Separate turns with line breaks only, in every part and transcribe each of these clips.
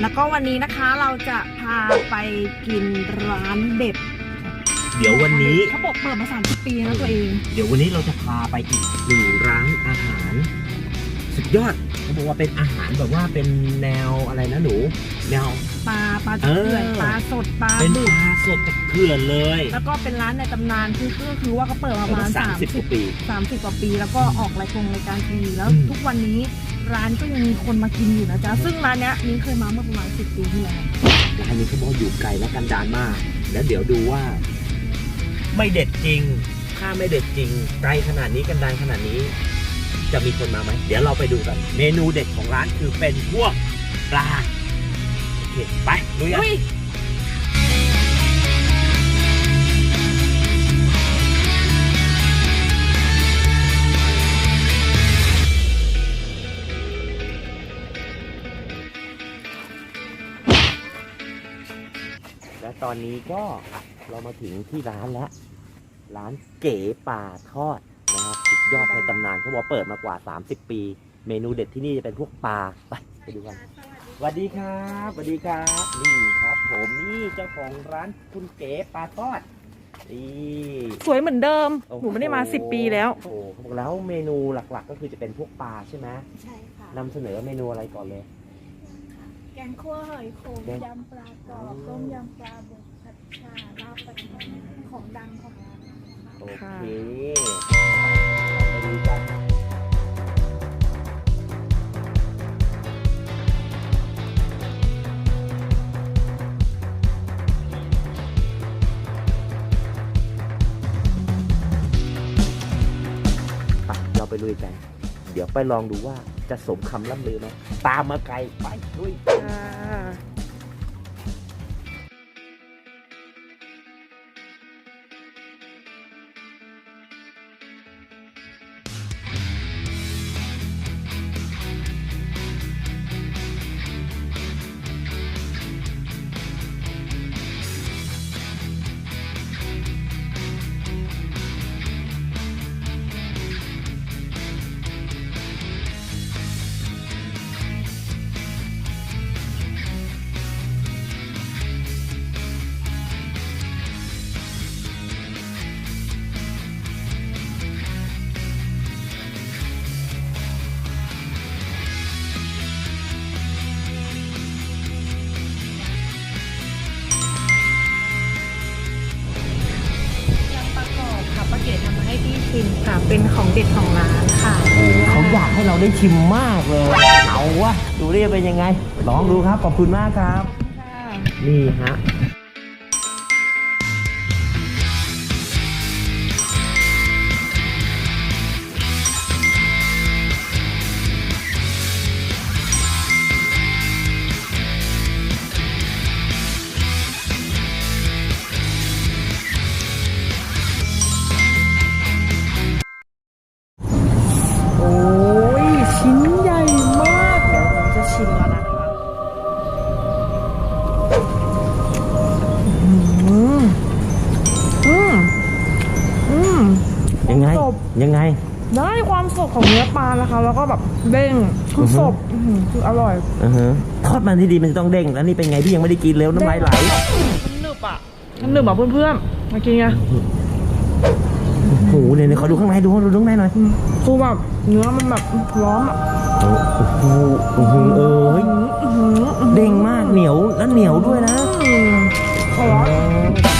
แล้วก็วันนี้นะคะเราจะพาไปกินร้านเด็ด
เดี๋ยววันนี้
เขาบอกเปิดมา30ปีนะตัวเอง
เดี๋ยววันนี้เราจะพาไปอีกหนึ่งร้านอาหาร สุดยอดเขาบอกว่าเป็นอาหารแบบว่าเป็นแนวอะไรนะหนู แนว
ปลาปลา
เออ
เขื่อนปลาสดปลา
เป็น
บึ
ป
ก
ลาสดจากเขื่อนเลย
แล้วก็เป็นร้านในตำนานคือก็คือว่าเขาเปิดมาประมาณ
สามสิบกว่าปี
30 30กว่าปี แล้วก็ออกรายกงรายการทีวีแล้ว
อืม
ทุกวันนี้ ร้านก็ยังมีคนมากินอยู่นะจ๊ะ ซึ่งร้านเนี้ยนิ้งเคยมาเมื่อประมาณ10ปีที่แล้ว
ร้านนี้เขาบอกว่าอยู่ไกลและกันดานมาก แล้วเดี๋ยวดูว่า ไม่เด็ดจริง ถ้าไม่เด็ดจริง ไกลขนาดนี้กันดานขนาดนี้ จะมีคนมาไหม เดี๋ยวเราไปดูกัน เมนูเด็ดของร้านคือเป็นพวกปลา โอเค ไปดูกัน ตอนนี้ก็อะเรามาถึงที่ร้านแล้ว ร้านเก๋ป่าทอดนะครับสุดยอดในตำนานเขาบอกว่าเปิดมากว่า 30 ปี เมนูเด็ดที่นี่จะเป็นพวกปลาไปไปดูกันสวัสดีครับสวัสดีครับ นี่ครับ ผมนี่เจ้าของร้านคุณเก๋ปลาทอดนี่
สวยเหมือนเดิม
โอ้โห
นูไม่ได้มา10ปีแล้ว
โอ้โหเขาบอกแล้วเมนูหลักๆ ก็คือจะเป็นพวกปลาใช่ไหม
ใช่ค่ะ
นำเสนอเมนูอะไรก่อนเลย
แกงคั่วหอยโขมยำปลากรอบต้มยำปลาบุกผัดชาลาบปลาทอดของดังของร้านนะคะ
โอ
ค่ะ
เคไปดูกันไปเราไปลุยกัน เดี๋ยวไปลองดูว่า จะสมคำล่ำลือไหมตามมาไกลไป
ด้วยอ่าย ชิมค่ะ เป็นของเด็ดของร้านค่ะ
เขาอยากให้เราได้ชิมมากเลย เอาวะดูดิเป็นยังไง ลองดูครับ ขอบคุณมากครับ
ค่ะ
นี่ฮะ
ปลานะคะแล้วก็แบบเด้งคือสดอื้อหือคืออร่อย
อือฮะทอดมันที่ดีมันจะต้องเด้งแล้วนี่เป็นไงพี่ยังไม่ได้กินเลยน้ำลายไหล
มันหนึบอะมันหนึบอะเพื่อนๆมากินไง
โอ้โหเนี่ยเนี่ยขอดูข้างในดูดูข้างในหน่อย
อืมคือแบบเนื้อมันแบบร้อนอะ
โอ้โหโอ้โหเออเฮ้ย
อื้อหืออื้อหือ
เด้งมากเหนียวแล้วเหนียวด้วยนะ
อืมอร่อย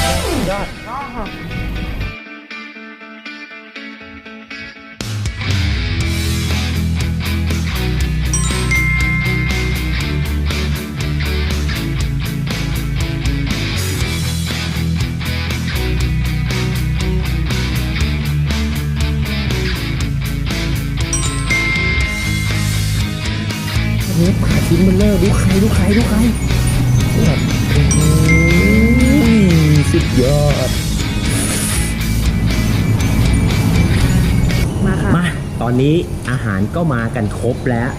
นนี้อาหารก็มากันครบแล้ว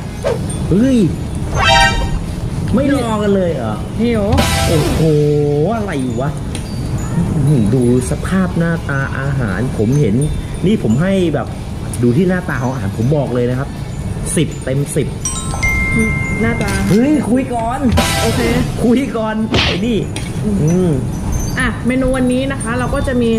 เฮ้ยไม่รอกันเลยเหรอ
หิว
โอ้โหอะไรวะอื้อหือดูสภาพหน้าตาอาหาร ผมเห็น นี่ผมให้แบบดูที่หน้าตาของอาหารผมบอกเลยนะครับสิบเต็มสิบ
หน้าตา
เฮ้ยคุยก่อน
โอเค
คุยก่อนไอ้นี่ อืม
อะเมนูวันนี้นะคะ เราก็จะมี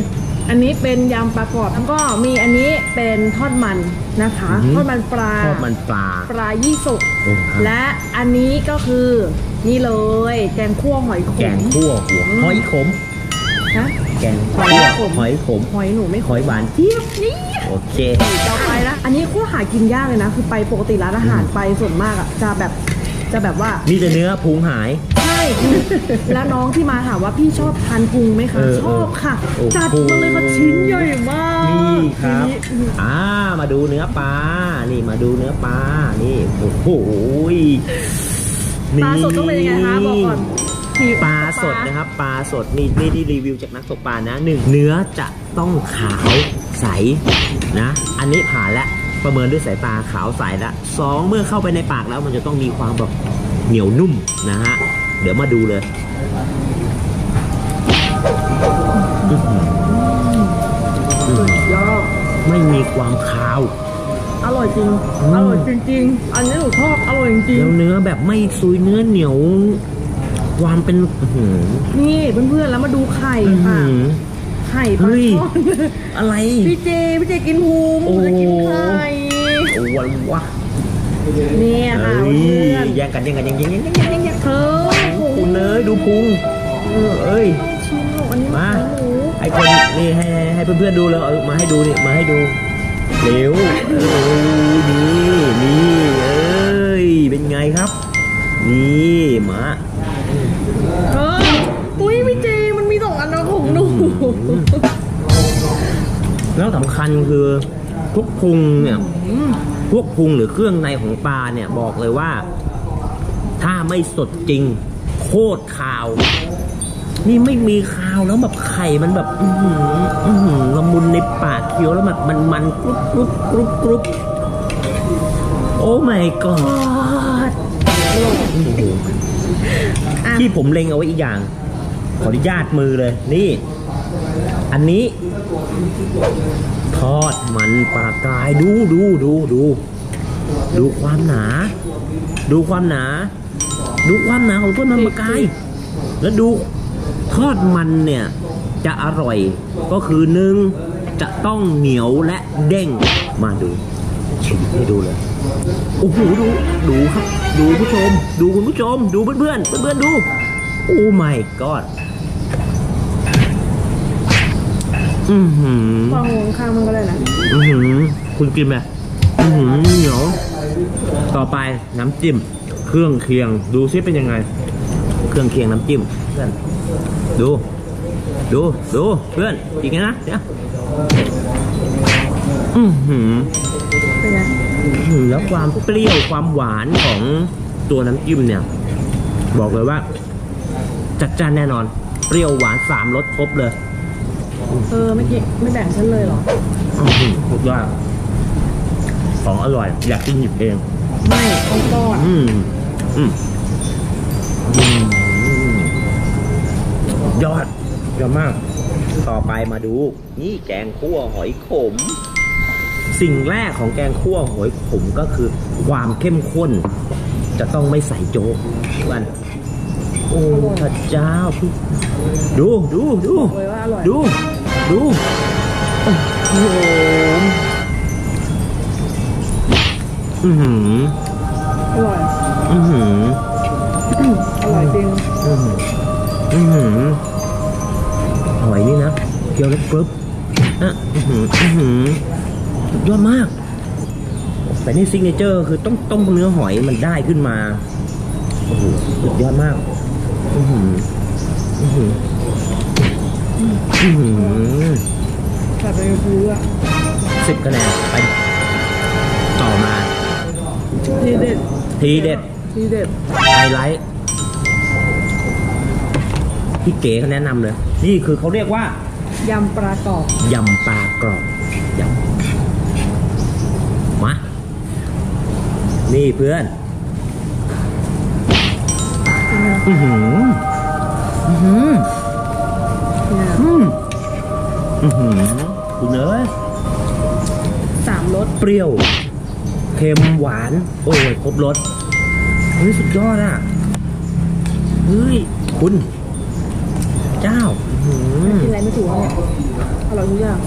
อันนี้เป็นยำปลากรอบแล้วก็มีอันนี้เป็นทอดมันนะคะทอดมันปลา
ทอดมันปลา
ปลายี่สุก
เออครับ
และอันนี้ก็คือนี่เลยแกงคั่วหอยขม
แกงคั่วหัวหอยขม
ฮะ
แกง
หอย
คั่ว
ขม
หอยขม
หอยหนูไม่
หอยหวานเจี๊ยบ
นี่
โอเค
ต่อไปนะอันนี้คั่วหากินยากเลยนะ คือไปปกติร้านอาหารไปส่วนมากอะจะแบบจะแบบว่า
มีแต่เนื้อพุงหาย
ใช่ แล้วน้องที่มาถามว่าพี่ชอบทานพุงไหมคะ
เออ
ชอบค่ะ
โอ้โห
จัดมาเลยค่ะชิ้นใหญ่มาก
นี่ครับ
ทีนี้
อ่า มาดูเนื้อปลา นี่มาดูเนื้อปลา นี่ โอ้โหย
ปลาสดต้องเป็นยังไงคะบอกก่อนที่
ปลาสดนะครับ ปลาสดนี่นี่ที่รีวิวจากนักตกปลานะหนึ่งเนื้อจะต้องขาวใสนะ อันนี้ผ่านแล้วประเมินด้วยสายตาขาวใสแล้วสองเมื่อเข้าไปในปากแล้วมันจะต้องมีความแบบเหนียวนุ่มนะฮะ เดี๋ยวมาดูเลยอื้อหืออื้อหือย
อด
ไม่มีความคาว
อร่อยจริง
อืม
อร่อยจริง ๆ อันนี้หนูชอบอร่อยจริง
แล้วเนื้อแบบไม่ซุยเนื้อเหนียว ความเป็นอื้อหือ
ๆนี่เพื่อนๆแล้วมาดูไข่
อื้อ
ค่ะ
หือ
ไข่ปลา
เฮ้ย
ทอด
อะไร
พี่เจ พี่เจกินพุง
โอ้
หนูจะกินไข่
โอ้วันวะ
เนี่ยค่ะ
เฮ้ย
เพื่อน
แย่งกันแย่งกันแย่งแย่งแย่งแย่งแย่งแย่งแย่ง
เธอ พุง
คุณเนยดูพุงเออเอ้ย
ชิมหนูอันนี้
มา
ของหนู
ไอคนนี่ให้ให้ให้เพื่อนๆดูเลยเอามาให้ดูนี่มาให้ดูเร็วเออนี่นี่เอ้ยเป็นไงครับ นี่มา
เอออุ้ยพี่เจมันมีสองอันนะของหนู
แล้วสำคัญคือทุกพุงเนี่ยพวกพุงหรือเครื่องในของปลาเนี่ยบอกเลยว่า ถ้าไม่สดจริง โคตรคาว นี่ไม่มีคาวแล้วแบบไข่มันแบบ อือหืออื้อหือละมุนในปากเคี้ยวแล้วแบบมันมันกรุบกรุบกรุบกรุบโอ้ my god โอ้โห
อะ
ที่ผมเล็งเอาไว้อีกอย่าง ขออนุญาตมือเลย นี่ อันนี้ ทอดมันปลากรายดูดูดูดู ดูความหนา ดูความหนา ดูความหนาของต้นมันปลากราย แล้วดูทอดมันเนี่ย จะอร่อยก็คือหนึ่งจะต้องเหนียวและเด้งมาดูชิมให้ดูเลยโอ้โหดูดูครับ ดูผู้ชม ดูคุณผู้ชม ดูเพื่อนๆเพื่อนๆดูโอ้ my god อือหือ
ฟังวงข้างมันก็เลยนะ
อือหือคุณกินไหมอือหือเหนียวต่อไปน้ำจิ้ม เครื่องเคียง ดูซิเป็นยังไง เครื่องเคียงน้ำจิ้มเพื่อนดู ดูดูเพื่อนอีกนะเดี๋ยวอือหือ
เป็นไง
อื้อหือแล้วความเปรี้ยวความหวานของตัวน้ำจิ้มเนี่ย บอกเลยว่า จัดจ้านแน่นอน เปรี้ยวหวานสามรสครบเลย
เออไม่กินไม่แบ่งฉันเลยเหรอ
อื้อหือสุดยอดของอร่อย อยากกินหยิบเอง
ไม่ต้องก้อน
อืมอืมอืมยอดยอดมาก ต่อไปมาดู นี่แกงคั่วหอยขม สิ่งแรกของแกงคั่วหอยขมก็คือ ความเข้มข้น จะต้องไม่ใส่โจ๊กวันโอ้พระเจ้าพี่ดูดูดู
เลยว่าอร่อย
ดูดูโอ้โหอือหือ
อร่อย
อือหือ
อร่อยจริง
อือหืออือหือหอยนี่นะเคี้ยวแล้วกรึบอะอือหืออือหือสุดยอดมาก แต่นี่ซิกเนเจอร์คือต้องต้มเนื้อหอยมันได้ขึ้นมาโอ้โหสุดยอดมาก อือหืออือหืออือหือ
แต่ไปซื้ออะ
สิบคะแนนไปต่อมา
ทีเด็ด
ทีเด็ด
ทีเด็ด
ไฮไลท์พี่เก๋เขาแนะนำเลย นี่คือเขาเรียกว่ายำ
ปลากรอบ
ยำปลากรอบยำมานี่เพื่อนอือหืออือหือ
เนี่ย
อืมอือหือคุณเอ้ย
สามรส
เปรี้ยว เค็มหวาน โอ้ยครบรสเฮ้ยสุดยอดอะเฮ้ยคุณ เจ้าอื้อหือ
กินอะไรไม่ถูกเนี่ยอร่อยทุกอย่าง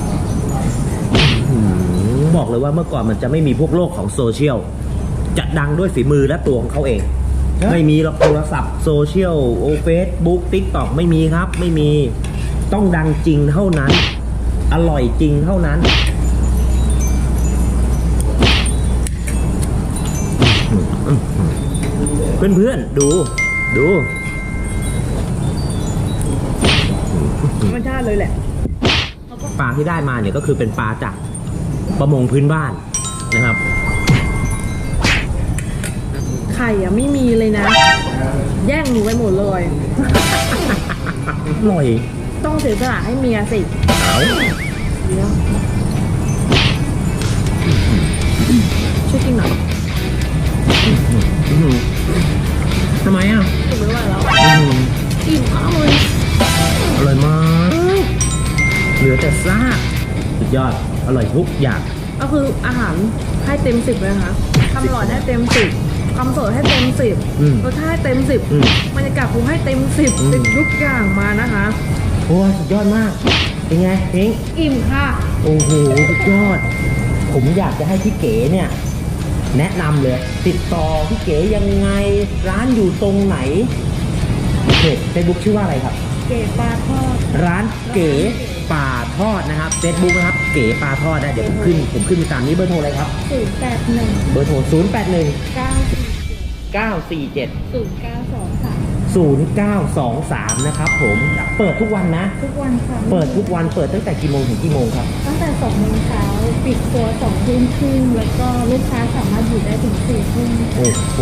อื้อหือบอกเลยว่าเมื่อก่อนมันจะไม่มีพวกโลกของโซเชียลจะดังด้วยฝีมือและตัวของเขาเอง ไม่มีหรอกโทรศัพท์โซเชียลโอเฟซบุ๊กติ๊กต็อกไม่มีครับ ไม่มีต้องดังจริงเท่านั้น อร่อยจริงเท่านั้น เพื่อนๆดู ดู
ธรรมชาติเลยแหละ
ปลาที่ได้มาเนี่ยก็คือเป็นปลาจากประมงพื้นบ้านนะครับ
ไข่อะไม่มีเลยนะ แย่งหนูไปหมดเลย
อร่อย
ต้องเสียสละให้เมียสิ
เอา
เดี๋ยวช่วยกินหน่อย
อื้อ หือทำไมอะ
ถูกไม่ไหวแล้ว
อื้อหือ
อิ่มข้าวเลย
อร่อยมาก เหลือแต่ซากสุดยอด อร่อยทุกอย่าง
ก็คืออาหารให้เต็มสิบเลยนะคะคำหลอดให้เต็มสิบคำเสิร์ฟให้เต็มสิบ
อืม
รสชาติให้เต็มสิบ
อืม
บรรยากาศผมให้เต็มสิบ
อืม
เต็มทุกอย่างมานะคะ
โอ้สุดยอดมาก เป็นไงเพิง
อิ่มค่ะ
โอ้โหสุดยอด ผมอยากจะให้พี่เก๋เนี่ย แนะนำเลย ติดต่อพี่เก๋ยังไงร้านอยู่ตรงไหนเพจเฟซบุ๊กชื่อว่าอะไรครับ
เก๋ปลาทอด
ร้านเก๋ปลาทอดนะครับเฟซบุ๊กนะครับเก๋ปลาทอดนะเดี๋ยวผมขึ้นผมขึ้นไปตามนี้เบอร์โทรอะไรครับ
ศูนย์แปดหนึ่ง
เบอร์โทร 0 8 1
เก้าสี่เจ็ด
9 4 7
ศูนย์เก้าสอง
0923 นะครับผมเปิดทุกวันนะ
ทุกวันค่ะ
เปิดทุกวันเปิดตั้งแต่กี่โมงถึงกี่โมงครับ
ตั้งแต่สองโมงเช้าปิดตัวสองทุ่มครึ่งแล้วก็ลูกค้าสามารถอยู่ได้ถึงสี่ทุ่ม
โอ้โห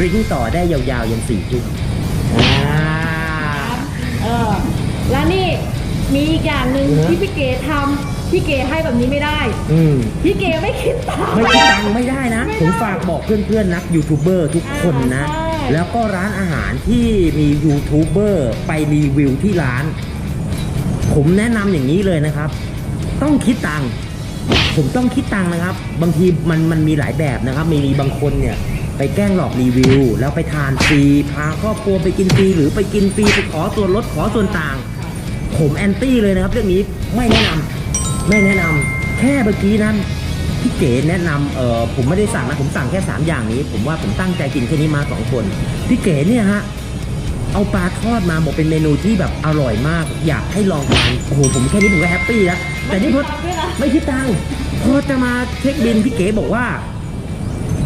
ริ้งต่อได้ยาวๆยันสี่ทุ่มอ่า
เออแล้วนี่มีอีกอย่างหนึ่งที่พี่เก๋ทำพี่เก๋ให้แบบนี้ไม่ได้
อื
พี่เก๋ไม่คิดตัง
ไม่คิดตังไม่ได้นะ ผมฝากบอกเพื่อนๆนักยูทูบเบอร์ทุกคนนะ แล้วก็ร้านอาหารที่มียูทูบเบอร์ไปรีวิวที่ร้าน ผมแนะนำอย่างนี้เลยนะครับ ต้องคิดตังค์ผมต้องคิดตังค์นะครับ บางทีมันมันมีหลายแบบนะครับ มีบางคนเนี่ยไปแกล้งหลอกรีวิว แล้วไปทานฟรีพาครอบครัวไปกินฟรีหรือไปกินฟรีไปขอส่วนลดขอส่วนต่าง ผมแอนตี้เลยนะครับ เรื่องนี้ไม่แนะนำไม่แนะนำแค่เมื่อกี้นั้น พี่เก๋แนะนำเออผมไม่ได้สั่งนะผมสั่งแค่ 3 อย่างนี้ ผมว่าผมตั้งใจกินแค่นี้มาสองคนพี่เก๋เนี่ยฮะเอาปลาทอดมาบอกเป็นเมนูที่แบบอร่อยมาก อยากให้ลองทานโอ้โหผมแค่นี้ผมก็แฮปปี้แล้วแต่นี่พอไม่คิดตังค์พอจะมาเช็คบินพี่เก๋บอกว่า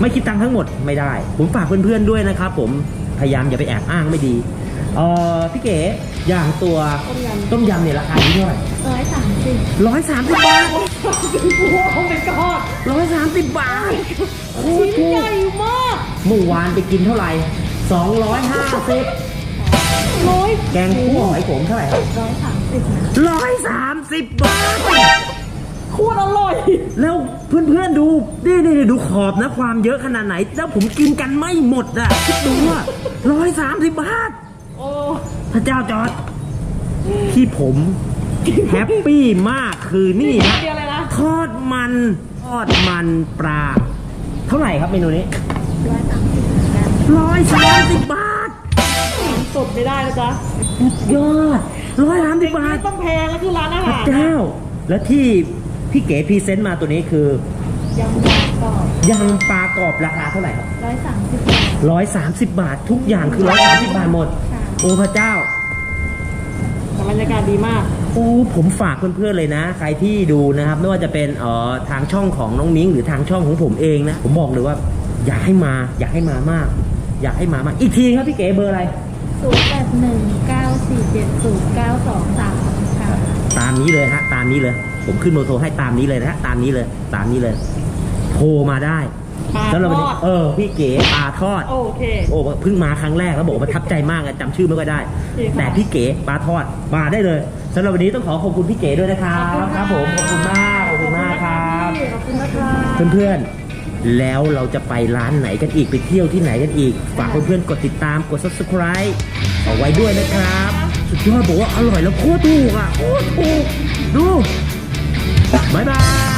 ไม่คิดตังค์ทั้งหมดไม่ได้ ผมฝากเพื่อนๆด้วยนะครับผมพยายามอย่าไปแอบอ้างไม่ดี เออพี่เก๋อย่างตัว
ต้มยำ
ต้มยำเนี่ยราคาอยู่เท่าไหร่
ร้อยสามสิบ
ร้อยสามสิบบาท
โอ้โหเป็นกอด
ร้อยสามสิบบาทโคตร
ชิ้น
ถู
ให
ก
ญ่มาก
เมื่อวานไปกินเท่าไหร่สองร้อยห้าสิบ
ร้อย
แกงคั่วหอยขมเท่าไหร่ครับ
ร้อยสามสิบนะ
ร้อยสามสิบบาท
โคตรอร่อย
แล้วเพื่อนๆดูนี่นี่ดูขอบนะความเยอะขนาดไหน แล้วผมกินกันไม่หมดอะคิดดูว่าร้อยสามสิบบาท
โอ้
พระเจ้าจอร์ดที่ผมแฮปปี้มากคือนี่ฮะ
เดียวเลยนะ
ทอดมันทอดมันปลา เท่าไหร่ครับเมนูนี้
ร้อยสามสิบเหมือนกัน
ร้อยสามสิบบาท
สดไม่ได้นะจ๊ะ
สุดยอดร้อยสามสิบบาท
ต้องแพงแล้วคือร้านอา
พระ
หาร
เจ้า และที่พี่เก๋พรีเซนต์มาตัวนี้คือยำ
ปลากรอบ
ยำปลากรอบราคาเท่าไหร่ครับ
ร้อยสามสิบบาท
ร้อยสามสิบบาททุกอย่างคือร้อยสามสิบบาทหมด
ค่ะ
โอ้พระเจ้า
แต่บรรยากาศดีมาก
โอ้ผมฝากเพื่อนๆเลยนะ ใครที่ดูนะครับไม่ว่าจะเป็นเอ่อทางช่องของน้องมิ้งหรือทางช่องของผมเองนะ ผมบอกเลยว่า อยากให้มา อยากให้มามาก อยากให้มามากอีกทีครับพี่เก๋เบอร์อะไร
ศูนย์แปดหนึ่งเก้าสี่เจ็ดศูนย์เก้าสองสามค่ะ
ตามนี้เลยฮะตามนี้เลย ผมขึ้นโมโทรให้ตามนี้เลยนะฮะตามนี้เลย ตามนี้เลย โทรมาได้
ปลา
สำหรับวัน
ท
นี้
อด
เออพี่เก๋ปลาทอด
โอเค
โอ้เพิ่งมาครั้งแรกแล้วบอกว่าประทับใจมากอะจำชื่อไม่ค่อยได้
ดีค่ะ
แต่พี่เก๋ปลาทอดมาได้เลยสำหรับวันนี้ต้องขอขอบคุณพี่เก๋ด้วยนะครับครับผมขอบคุณมากขอบคุณมากครับ
ขอบคุณนะคะ
เพื่อนๆ แล้วเราจะไปร้านไหนกันอีกไปเที่ยวที่ไหนกันอีก ฝากเพื่อนๆ กดติดตามกด subscribe เอาไว้ด้วยนะครับ สุดยอดบอกว่าอร่อยแล้วโคตรถูกอะโคตรถูก ดู บ๊ายบาย